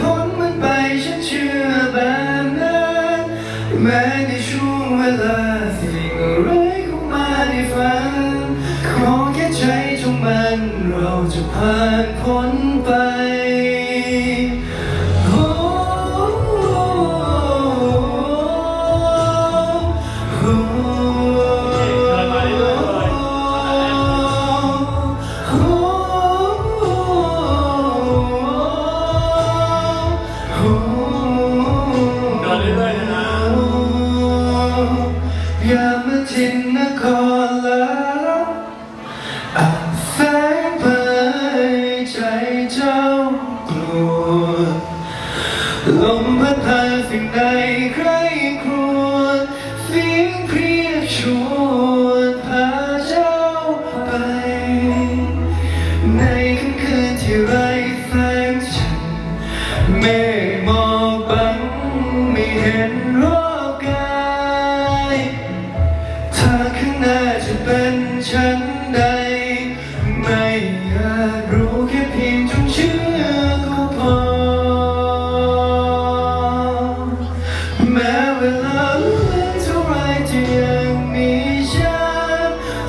ผลมันไปฉันเชื่อแบบนั้นแม้ในช่วงเวลาสิ่งอไรเข้ามาในฝัน ขอแค่ใจจงมันเราจะผ่านพ้น รครวญเสียงเพียรชวนพาเจ้าไปใน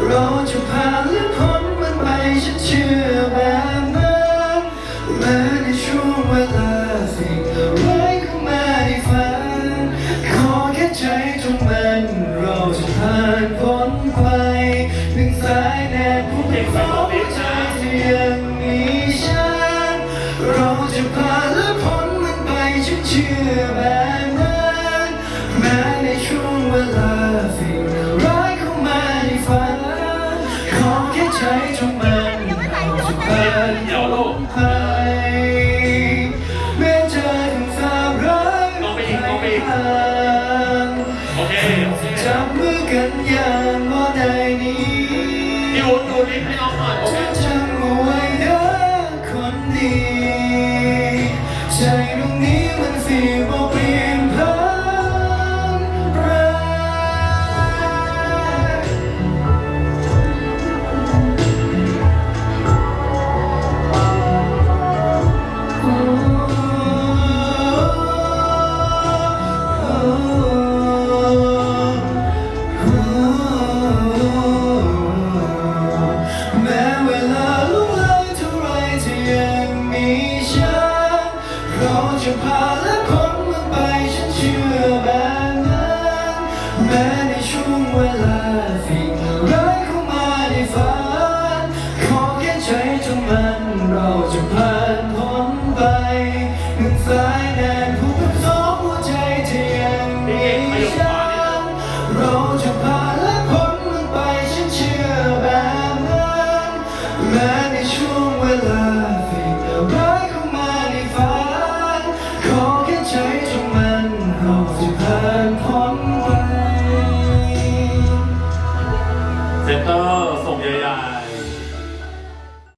เราจะผ่านและพ้นมันไปฉันเชื่อแบบนั้นแม้ในช่วงเวลาสิ่งร้ายเข้ามาในฝัน ขอแค่ใจจงมันเราจะผ่านพ้น เยาลกไทเมื่อเจถึงสามรักไทยโอเคจับมือกัน 就怕了。 เซ็นเตอร์ส่งยาญ่